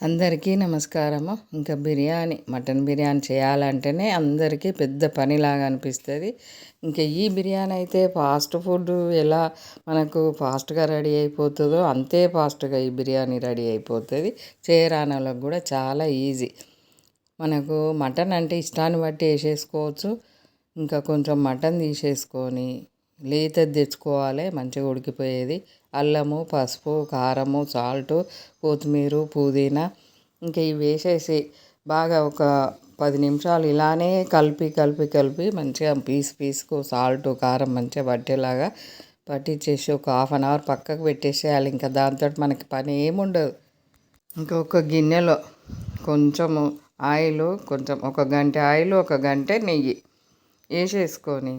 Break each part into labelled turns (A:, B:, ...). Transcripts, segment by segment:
A: అందరికీ నమస్కారము. ఇంకా బిర్యానీ మటన్ బిర్యానీ చేయాలంటేనే అందరికీ పెద్ద పనిలాగా అనిపిస్తుంది. ఇంకా ఈ బిర్యానీ అయితే ఫాస్ట్ ఫుడ్ ఎలా మనకు ఫాస్ట్గా రెడీ అయిపోతుందో అంతే ఫాస్ట్గా ఈ బిర్యానీ రెడీ అయిపోతుంది. చేయరాని వాళ్ళకి కూడా చాలా ఈజీ. మనకు మటన్ అంటే ఇష్టాన్ని బట్టి వేసేసుకోవచ్చు. ఇంకా కొంచెం మటన్ తీసేసుకొని లేతది తెచ్చుకోవాలి మంచిగా ఉడికిపోయేది. అల్లము పసుపు కారము సాల్టు కొత్తిమీర పుదీనా ఇంకా ఇవి వేసేసి బాగా ఒక పది నిమిషాలు ఇలానే కలిపి కలిపి కలిపి మంచిగా పీస్ పీస్కు సాల్ట్ కారం మంచిగా పట్టేలాగా పట్టించేసి ఒక హాఫ్ అన్ అవర్ పక్కకు పెట్టేసేయాలి. ఇంకా దాంతో మనకి పని ఏముండదు. ఇంకొక గిన్నెలో కొంచెము ఆయిల్ కొంచెం ఒక గంట ఆయిల్ ఒక గంట నెయ్యి వేసేసుకొని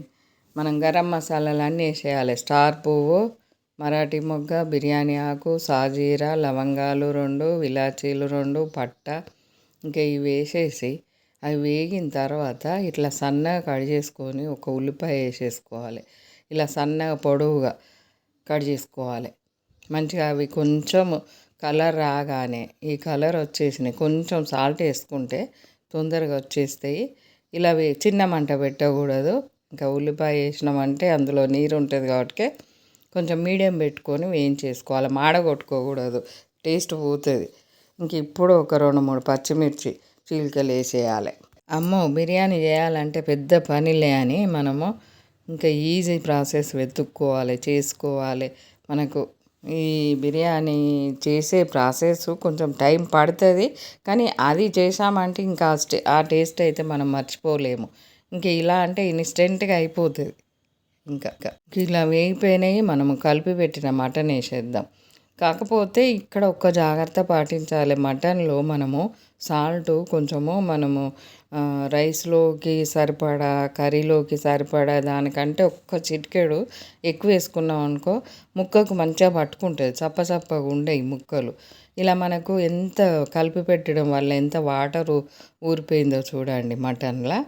A: మనం గరం మసాలాలు అన్నీ వేసేయాలి. స్టార్ పువ్వు మరాఠీ మొగ్గ బిర్యానీ ఆకు సాజీరా లవంగాలు రెండు ఇలాచీలు రెండు పట్ట. ఇంకా ఇవి వేసేసి అవి వేగిన తర్వాత ఇట్లా సన్నగా కట్ చేసుకొని ఒక ఉల్లిపాయ వేసేసుకోవాలి. ఇలా సన్నగా పొడవుగా కట్ చేసుకోవాలి. మంచిగా అవి కొంచెం కలర్ రాగానే ఈ కలర్ వచ్చేసినాయి. కొంచెం సాల్ట్ వేసుకుంటే తొందరగా వచ్చేస్తాయి. ఇలా చిన్న మంట పెట్టకూడదు. ఇంకా ఉల్లిపాయ వేసినామంటే అందులో నీరు ఉంటుంది కాబట్టి కొంచెం మీడియం పెట్టుకొని వేయించేసుకోవాలి. మాడగొట్టుకోకూడదు. టేస్ట్ పోతుంది. ఇంక ఇప్పుడు ఒక రెండు మూడు పచ్చిమిర్చి చీలికలు వేసేయాలి. అమ్మో బిర్యానీ చేయాలంటే పెద్ద పనిలే అని మనము ఇంకా ఈజీ ప్రాసెస్ వెతుక్కోవాలి చేసుకోవాలి. మనకు ఈ బిర్యానీ చేసే ప్రాసెస్ కొంచెం టైం పడుతుంది. కానీ అది చేసామంటే ఇంకా ఆ టేస్ట్ అయితే మనం మర్చిపోలేము. ఇంక ఇలా అంటే ఇన్స్టెంట్గా అయిపోతుంది. ఇంకా ఇలా వేగిపోయినాయి మనము కలిపి పెట్టిన మటన్ వేసేద్దాం. కాకపోతే ఇక్కడ ఒక్క జాగ్రత్త పాటించాలి. మటన్లో మనము సాల్ట్ కొంచెము మనము రైస్లోకి సరిపడా కర్రీలోకి సరిపడా దానికంటే ఒక్క చిటికెడు ఎక్కువ వేసుకున్నాం అనుకో ముక్కకు మంచిగా పట్టుకుంటుంది. చప్పచప్పగా ఉండేవి ముక్కలు. ఇలా మనకు ఎంత కలిపి పెట్టడం వల్ల ఎంత వాటర్ ఊరిపోయిందో చూడండి మటన్లో.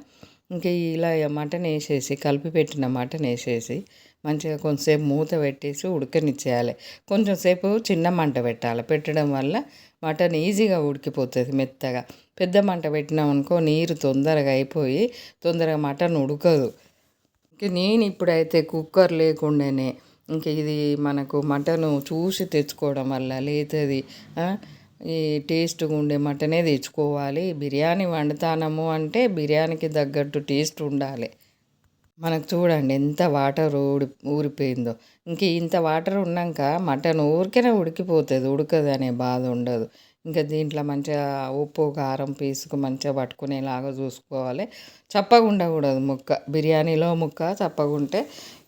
A: ఇంకా ఇలా మటన్ వేసేసి కలిపి పెట్టిన మటన్ వేసేసి మంచిగా కొంచెంసేపు మూత పెట్టేసి ఉడకనిచ్చేయాలి. కొంచెం సేపు చిన్న మంట పెట్టాలి. పెట్టడం వల్ల మటన్ ఈజీగా ఉడికిపోతుంది మెత్తగా. పెద్ద మంట పెట్టినామనుకో నీరు తొందరగా అయిపోయి తొందరగా మటన్ ఉడకదు. ఇంక నేను ఇప్పుడైతే కుక్కర్ లేకుండానే ఇంక ఇది మనకు మటను చూసి తెచ్చుకోవడం వల్ల లేతది ఈ టేస్ట్గా ఉండే మటనే తెచ్చుకోవాలి. బిర్యానీ వండుతానము అంటే బిర్యానీకి తగ్గట్టు టేస్ట్ ఉండాలి. మనకు చూడండి ఎంత వాటర్ ఊడి ఊరిపోయిందో. ఇంక ఇంత వాటర్ ఉన్నాక మటన్ ఊరికనే ఉడికిపోతుంది ఉడకదు అనే బాధ ఉండదు. ఇంకా దీంట్లో మంచిగా ఉప్పు కారం పీసుకు మంచిగా పట్టుకునేలాగా చూసుకోవాలి. చప్పగా ఉండకూడదు ముక్క బిర్యానీలో ముక్క చప్పగుంటే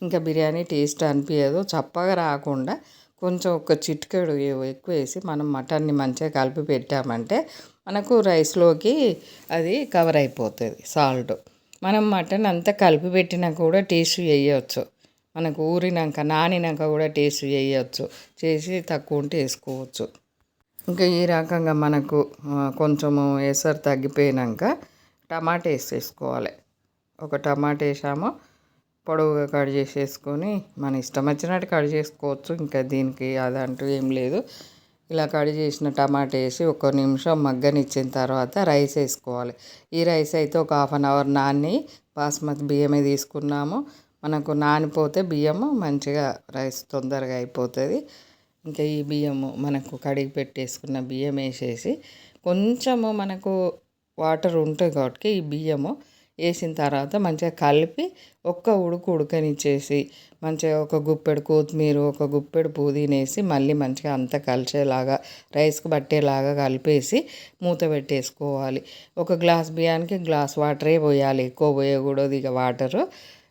A: ఇంకా బిర్యానీ టేస్ట్ అనిపించదు చప్పగా రాకుండా కొంచెం ఒక చిటికెడు ఎక్కువ వేసి మనం మటన్ని మంచిగా కలిపి పెట్టామంటే మనకు రైస్లోకి అది కవర్ అయిపోతుంది సాల్ట్. మనం మటన్ అంతా కలిపి పెట్టినా కూడా టేస్ట్ చేయవచ్చు మనకు ఊరినాక నానినాక కూడా టేస్ట్ చేయవచ్చు చేసి తక్కువ ఉంటే వేసుకోవచ్చు. ఇంకా ఈ రకంగా మనకు కొంచెము ఎసరు తగ్గిపోయినాక టమాటా వేసేసుకోవాలి. ఒక టమాటా వేసాము. పొడవుగా కట్ చేసేసుకొని మన ఇష్టం వచ్చినట్టు కట్ చేసుకోవచ్చు. ఇంకా దీనికి అదంటూ ఏం లేదు. ఇలా కట్ చేసిన టమాటా వేసి ఒక నిమిషం మగ్గనిచ్చిన తర్వాత రైస్ వేసుకోవాలి. ఈ రైస్ అయితే ఒక హాఫ్ అన్ అవర్ నాని బాస్మతి బియ్యమే తీసుకున్నాము. మనకు నానిపోతే బియ్యము మంచిగా రైస్ తొందరగా అయిపోతుంది. ఇంకా ఈ బియ్యము మనకు కడిగి పెట్టేసుకున్న బియ్యం వేసేసి కొంచెము మనకు వాటర్ ఉంటుంది కాబట్టి ఈ బియ్యము వేసిన తర్వాత మంచిగా కలిపి ఒక్క ఉడుకు ఉడకనిచ్చేసి మంచిగా ఒక గుప్పెడు కొత్తిమీర ఒక గుప్పెడు పుదీనేసి మళ్ళీ మంచిగా అంతా కలిసేలాగా రైస్కి పట్టేలాగా కలిపేసి మూత పెట్టేసుకోవాలి. ఒక గ్లాస్ బియ్యానికి గ్లాస్ వాటరే పోయాలి ఎక్కువ పోయకూడదు ఇక వాటరు.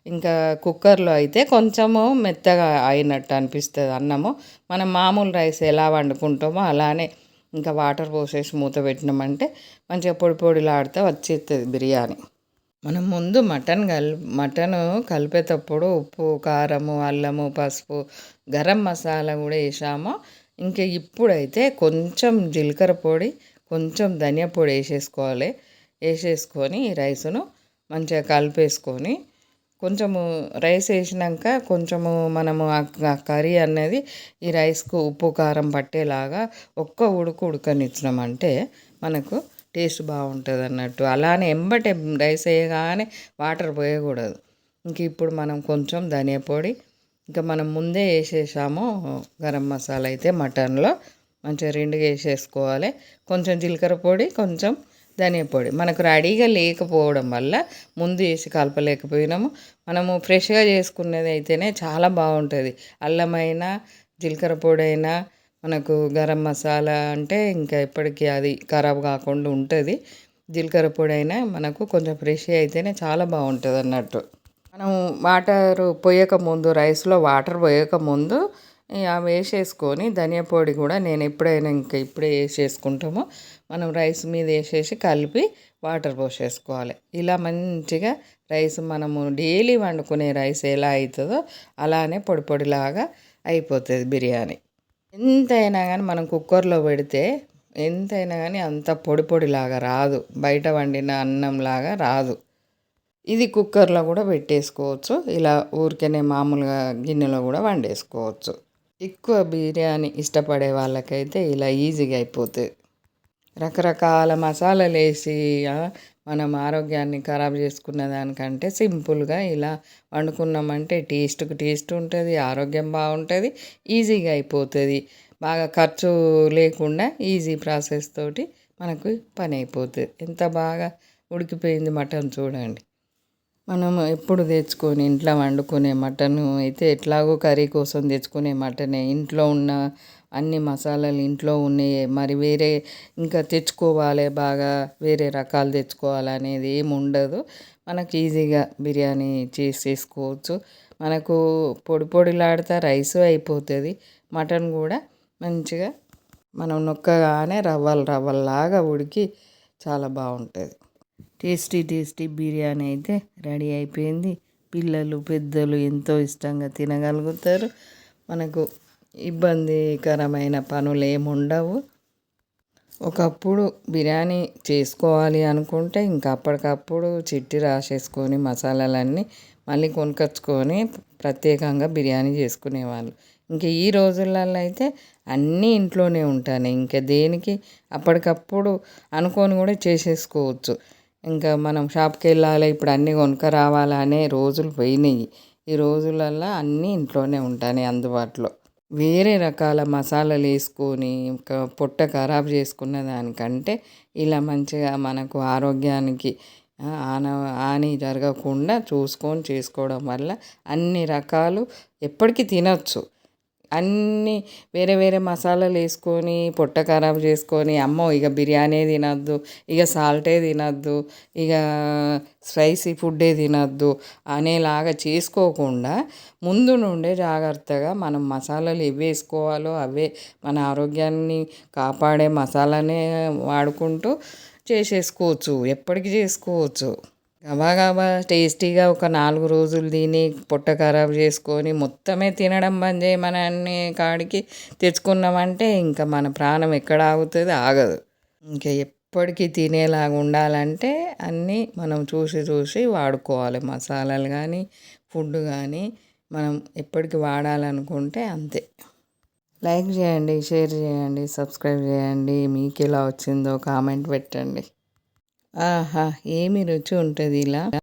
A: ఇంకా కుక్కర్లో అయితే కొంచెము మెత్తగా అయినట్టు అనిపిస్తుంది అన్నము. మనం మామూలు రైస్ ఎలా వండుకుంటామో అలానే ఇంకా వాటర్ పోసేసి మూత పెట్టినామంటే మంచిగా పొడి పొడిలాడితే వచ్చేస్తుంది బిర్యానీ. మనం ముందు మటన్ కల్ మటన్ కలిపేటప్పుడు ఉప్పు కారము అల్లము పసుపు గరం మసాలా కూడా వేసాము. ఇంకా ఇప్పుడైతే కొంచెం జీలకర్ర పొడి కొంచెం ధనియా పొడి వేసేసుకోవాలి. వేసేసుకొని రైస్ను మంచిగా కలిపేసుకొని కొంచెము రైస్ వేసినాక కొంచెము మనము ఆ కర్రీ అనేది ఈ రైస్కు ఉప్పు కారం పట్టేలాగా ఒక్క ఉడుకు ఉడకనిచ్చినామంటే మనకు టేస్ట్ బాగుంటుంది అన్నట్టు అలానే ఎంబటే రైస్ వేయగానే వాటర్ పోయకూడదు. ఇంక ఇప్పుడు మనం కొంచెం ధనియా పొడి ఇంకా మనం ముందే వేసేసాము గరం మసాలా అయితే మటన్లో. మంచిగా రెండుగా వేసేసుకోవాలి. కొంచెం జీలకర్ర పొడి కొంచెం ధనియా పొడి. మనకు రెడీగా లేకపోవడం వల్ల ముందు వేసి కలపలేకపోయినాము. మనము ఫ్రెష్గా చేసుకునేది అయితేనే చాలా బాగుంటుంది. అల్లమైనా జీలకర్ర పొడి అయినా మనకు గరం మసాలా అంటే ఇంకా ఎప్పటికీ అది ఖరాబ్ కాకుండా ఉంటుంది. జీలకర్ర పొడి అయినా మనకు కొంచెం ఫ్రెష్ అయితేనే చాలా బాగుంటుంది అన్నట్టు. మనం వాటర్ పోయక ముందు రైస్లో వాటర్ పోయక ముందు అవి వేసేసుకొని ధనియా పొడి కూడా నేను ఎప్పుడైనా ఇంకా ఇప్పుడే వేసేసుకుంటాము. మనం రైస్ మీద వేసేసి కలిపి వాటర్ పోసేసుకోవాలి. ఇలా మంచిగా రైస్ మనము డైలీ వండుకునే రైస్ ఎలా అవుతుందో అలానే పొడి పొడిలాగా అయిపోతుంది బిర్యానీ. ఎంతైనా కానీ మనం కుక్కర్లో పెడితే ఎంతైనా కానీ అంత పొడి పొడిలాగా రాదు. బయట వండిన అన్నంలాగా రాదు. ఇది కుక్కర్లో కూడా పెట్టేసుకోవచ్చు. ఇలా ఊరికనే మామూలుగా గిన్నెలో కూడా వండేసుకోవచ్చు. ఎక్కువ బిర్యానీ ఇష్టపడే వాళ్ళకైతే ఇలా ఈజీగా అయిపోతుంది రకరకాల మసాలాలు వేసి మనం ఆరోగ్యాన్ని ఖరాబ్ చేసుకున్న దానికంటే సింపుల్గా ఇలా వండుకున్నామంటే టేస్ట్కి టేస్ట్ ఉంటుంది ఆరోగ్యం బాగుంటుంది ఈజీగా అయిపోతుంది. బాగా ఖర్చు లేకుండా ఈజీ ప్రాసెస్ తోటి మనకు పని అయిపోతుంది. ఎంత బాగా ఉడికిపోయింది మటన్ చూడండి. మనం ఎప్పుడు తెచ్చుకొని ఇంట్లో వండుకునే మటన్ అయితే ఎట్లాగో కర్రీ కోసం తెచ్చుకునే మటనే. ఇంట్లో ఉన్న అన్ని మసాలాలు ఇంట్లో ఉన్నాయి. మరి వేరే ఇంకా తెచ్చుకోవాలి బాగా వేరే రకాలు తెచ్చుకోవాలి అనేది ఏమి ఉండదు. మనకి ఈజీగా బిర్యానీ చేసేసుకోవచ్చు మనకు పొడి పొడిలాడితే రైస్ అయిపోతుంది. మటన్ కూడా మంచిగా మనం నొక్కగానే రవ్వలు రవ్వల్లాగా ఉడికి చాలా బాగుంటుంది. టేస్టీ టేస్టీ బిర్యానీ అయితే రెడీ అయిపోయింది. పిల్లలు పెద్దలు ఎంతో ఇష్టంగా తినగలుగుతారు. మనకు ఇబ్బందికరమైన పనులు ఏమి ఉండవు. ఒకప్పుడు బిర్యానీ చేసుకోవాలి అనుకుంటే ఇంకా అప్పటికప్పుడు చిట్టి రాసేసుకొని మసాలాలన్నీ మళ్ళీ కొనుకొచ్చుకొని ప్రత్యేకంగా బిర్యానీ చేసుకునేవాళ్ళు. ఇంకా ఈ రోజులలో అయితే అన్నీ ఇంట్లోనే ఉంటాను. ఇంకా దేనికి? అప్పటికప్పుడు అనుకొని కూడా చేసేసుకోవచ్చు. ఇంకా మనం షాప్కి వెళ్ళాలి ఇప్పుడు అన్నీ కొనుక్క రావాలా అనే రోజులు పోయినాయి. ఈ రోజులల్లో అన్నీ ఇంట్లోనే ఉంటాయి అందుబాటులో. వేరే రకాల మసాలాలు వేసుకొని ఇంకా పొట్ట ఖరాబ్ చేసుకున్న దానికంటే ఇలా మంచిగా మనకు ఆరోగ్యానికి ఆన హాని జరగకుండా చూసుకొని చేసుకోవడం వల్ల అన్ని రకాలు ఎప్పటికీ తినచ్చు. అన్నీ వేరే వేరే మసాలాలు వేసుకొని పొట్ట ఖరాబ్ చేసుకొని అమ్మో ఇక బిర్యానీ తినద్దు ఇక సాల్టే తినద్దు ఇక స్పైసీ ఫుడ్డే తినద్దు అనేలాగా చేసుకోకుండా ముందు నుండే జాగ్రత్తగా మనం మసాలాలు ఇవి వేసుకోవాలో అవే మన ఆరోగ్యాన్ని కాపాడే మసాలానే వాడుకుంటూ చేసేసుకోవచ్చు ఎప్పటికీ చేసుకోవచ్చు. గబాగబా టేస్టీగా ఒక నాలుగు రోజులు తిని పొట్ట ఖరాబ్ చేసుకొని మొత్తమే తినడం బంద్ చేయమని కాడికి తెచ్చుకున్నామంటే ఇంకా మన ప్రాణం ఎక్కడ ఆగుతుంది? ఆగదు. ఇంకా ఎప్పటికీ తినేలాగా ఉండాలంటే అన్నీ మనం చూసి చూసి వాడుకోవాలి. మసాలాలు కానీ ఫుడ్ కానీ మనం ఎప్పటికి వాడాలనుకుంటే అంతే. లైక్ చేయండి షేర్ చేయండి సబ్స్క్రైబ్ చేయండి. మీకు ఎలా వచ్చిందో కామెంట్ పెట్టండి. ఆహా ఏమి రుచి ఉంటుంది ఇలా?